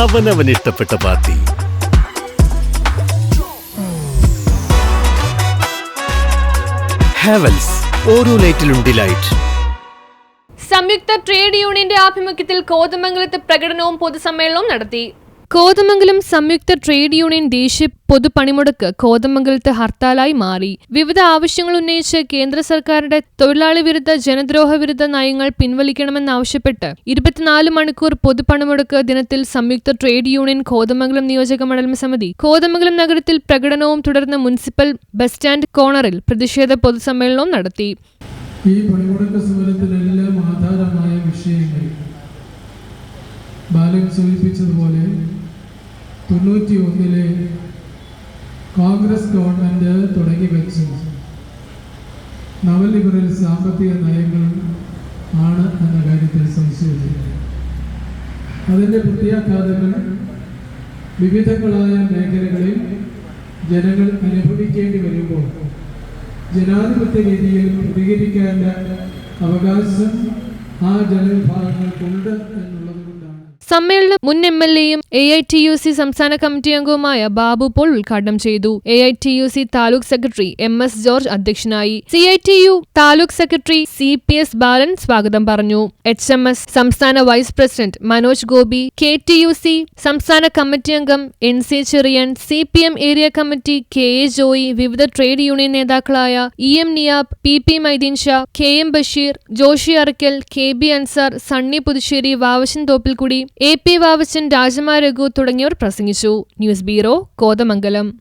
അവനവൻ ഇഷ്ടപ്പെട്ട പാർട്ടി. ഹാവൽസ് ഓരോ ലൈറ്റിലും ഡിലൈറ്റ് സംയുക്ത ട്രേഡ് യൂണിയന്റെ ആഭിമുഖ്യത്തിൽ കോതമംഗലത്ത് പ്രകടനവും പൊതുസമ്മേളനവും നടത്തി. കോതമംഗലം സംയുക്ത ട്രേഡ് യൂണിയൻ ദേശീയ പൊതുപണിമുടക്ക് കോതമംഗലത്ത് ഹർത്താലായി മാറി. വിവിധ ആവശ്യങ്ങൾ ഉന്നയിച്ച് കേന്ദ്ര സർക്കാരിന്റെ തൊഴിലാളി വിരുദ്ധ ജനദ്രോഹ വിരുദ്ധ നയങ്ങൾ പിൻവലിക്കണമെന്നാവശ്യപ്പെട്ട് ഇരുപത്തിനാല് മണിക്കൂർ പൊതുപണിമുടക്ക് ദിനത്തിൽ സംയുക്ത ട്രേഡ് യൂണിയൻ കോതമംഗലം നിയോജക മണ്ഡലം സമിതി കോതമംഗലം നഗരത്തിൽ പ്രകടനവും തുടർന്ന് മുനിസിപ്പൽ ബസ് സ്റ്റാൻഡ് കോർണറിൽ പ്രതിഷേധ പൊതുസമ്മേളനവും നടത്തി. ഈ ആധാരമായ ബാലൻ സൂചിപ്പിച്ചതുപോലെ തൊണ്ണൂറ്റി ഒന്നിലെ കോൺഗ്രസ് ഗവൺമെന്റ് തുടങ്ങി വെച്ചു. നവലിബറൽ സാമ്പത്തിക നയങ്ങൾ ആണ് എന്ന കാര്യത്തിൽ സംശയമില്ല. അതിന്റെ പ്രത്യാഘാതങ്ങൾ വിവിധങ്ങളായ മേഖലകളിൽ ജനങ്ങൾ അനുഭവിക്കേണ്ടി വരുമ്പോൾ ജനാധിപത്യ രീതിയിൽ പ്രതികരിക്കേണ്ട അവകാശം ആ ജനവിഭാഗങ്ങൾക്കുണ്ട് എന്നുള്ളത് സമ്മേളനം മുൻ എം എൽ എയും A I T U C സംസ്ഥാന കമ്മിറ്റി അംഗവുമായ ബാബു പോൾ ഉദ്ഘാടനം ചെയ്തു. A I T U C taluk secretary M S George അധ്യക്ഷനായി. C I T U taluk secretary C P S Balan സ്വാഗതം പറഞ്ഞു. എച്ച് എം എസ് സംസ്ഥാന vice president Manoj Gopi K T U C സംസ്ഥാന committee അംഗം N C Cherian C P M area committee K A Joy വിവിധ trade union നേതാക്കളായ E M Niyab P P Maideen Shah K M Basheer Joshy Arakkal K B Ansar Sunny Puthussery Vavashan Thoppilkudi A P Vavachan രാജമാരഘു തുടങ്ങിയവർ പ്രസംഗിച്ചു. News bureau Kothamangalam.